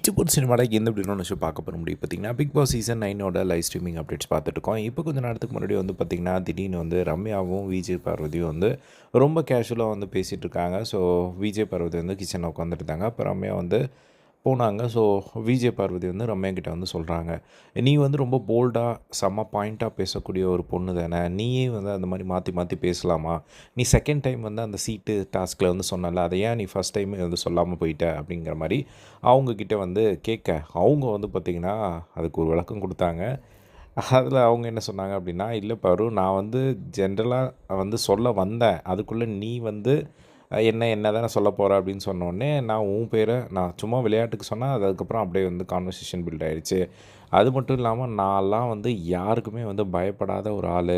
இச்சு போட்டு சினிமாவில் எந்த அப்படின்னு ஷோ பார்க்க போகிற முடியும். பார்த்தீங்கன்னா பிக் பாஸ் சீசன் நைனோட லைவ் ஸ்ட்ரீமிங் அப்டேட்ஸ் பார்த்துட்டு இருக்கோம். இப்போ கொஞ்சம் நேரத்துக்கு முன்னாடி வந்து பார்த்திங்கன்னா திடீர்னு வந்து ரம்யாவும் விஜய் பார்வதியும் வந்து ரொம்ப கேஷுவலாக வந்து பேசிகிட்டு இருக்காங்க. ஸோ விஜய் பார்வதி வந்து கிச்சனில் உட்காந்துருந்தாங்க இருந்தாங்க. அப்போ ரம்யா வந்து போனாங்க. ஸோ விஜே பார்வதி வந்து ரம்யாக்கிட்ட வந்து சொல்கிறாங்க நீ வந்து ரொம்ப போல்டாக செம்ம பாயிண்ட்டாக பேசக்கூடிய ஒரு பொண்ணு தானே. நீயே வந்து அந்த மாதிரி மாற்றி மாற்றி பேசலாமா? நீ செகண்ட் டைம் வந்து அந்த சீட்டு டாஸ்கில் வந்து சொன்னல அதை ஏன் நீ ஃபஸ்ட் டைம் வந்து சொல்லாமல் போயிட்ட? அப்படிங்கிற மாதிரி அவங்கக்கிட்ட வந்து கேட்க அவங்க வந்து பார்த்திங்கன்னா அதுக்கு ஒரு விளக்கம் கொடுத்தாங்க. அதில் அவங்க என்ன சொன்னாங்க அப்படின்னா இல்லை பரு நான் வந்து ஜென்ரலாக வந்து சொல்ல வந்தேன். அதுக்குள்ளே நீ வந்து என்ன என்ன தானே சொல்ல போகிற அப்படின்னு சொன்னோடனே நான் உன் பேரை நான் சும்மா விளையாட்டுக்கு சொன்னால் அது அதுக்கப்புறம் அப்படியே வந்து கான்வர்சேஷன் பில்ட் ஆகிடுச்சு அது மட்டும் இல்லாமல் நான்லாம் வந்து யாருக்குமே வந்து பயப்படாத ஒரு ஆள்.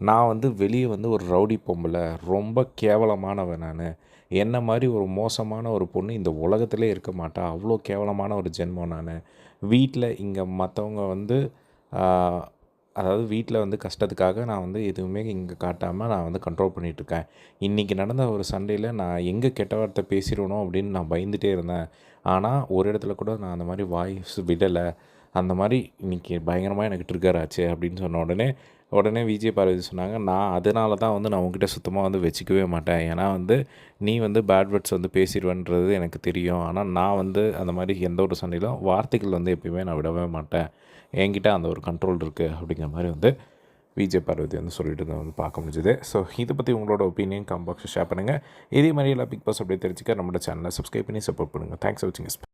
நான் வந்து வெளியே வந்து ஒரு ரவுடி பொம்பளை ரொம்ப கேவலமானவன் நான். என்ன மாதிரி ஒரு மோசமான ஒரு பொண்ணு இந்த உலகத்திலே இருக்க மாட்டா அவ்வளோ கேவலமான ஒரு ஜென்மம் நான். வீட்டில் இங்கே மற்றவங்க வந்து அதாவது வீட்டில் வந்து கஷ்டத்துக்காக நான் வந்து எதுவுமே இங்கே காட்டாமல் நான் வந்து கண்ட்ரோல் பண்ணிகிட்ருக்கேன். இன்றைக்கி நடந்த ஒரு சண்டையில் நான் எங்கே கெட்ட வார்த்தை பேசிடணும் அப்படின்னு நான் பயந்துகிட்டே இருந்தேன். ஆனால் ஒரு இடத்துல கூட நான் அந்த மாதிரி வாய்ஸ் விடலை. அந்த மாதிரி இன்றைக்கி பயங்கரமாக எனக்கு ட்ரிகர் ஆச்சு அப்படின்னு சொன்ன உடனே உடனே விஜய் பார்வதி சொன்னாங்க நான் அதனால தான் வந்து நான் உங்ககிட்ட சுத்தமாக வந்து வச்சுக்கவே மாட்டேன். ஏன்னா வந்து நீ வந்து பேட் வேர்ட்ஸ் வந்து பேசிடுவேன்றது எனக்கு தெரியும். ஆனால் நான் வந்து அந்த மாதிரி எந்த ஒரு சண்டையிலும் வார்த்தைகள் வந்து எப்பயுமே நான் விடவே மாட்டேன். என்கிட்ட அந்த ஒரு கண்ட்ரோல் இருக்குது அப்படிங்கிற மாதிரி வந்து விஜய் பார்வதி வந்து சொல்லிட்டு வந்து பார்க்க முடிஞ்சுது. ஸோ இதை பற்றி உங்களோட ஒப்பீனியன் கம் ஷேர் பண்ணுங்கள் இதே மாதிரி எல்லாம் பிக் பாஸ் அப்படியே தெரிஞ்சுக்க நம்மளோட சேனலை சப்ஸ்கிரைப் பண்ணி சப்போர்ட் பண்ணுங்கள் தேங்க்ஸ் வாட்சிங்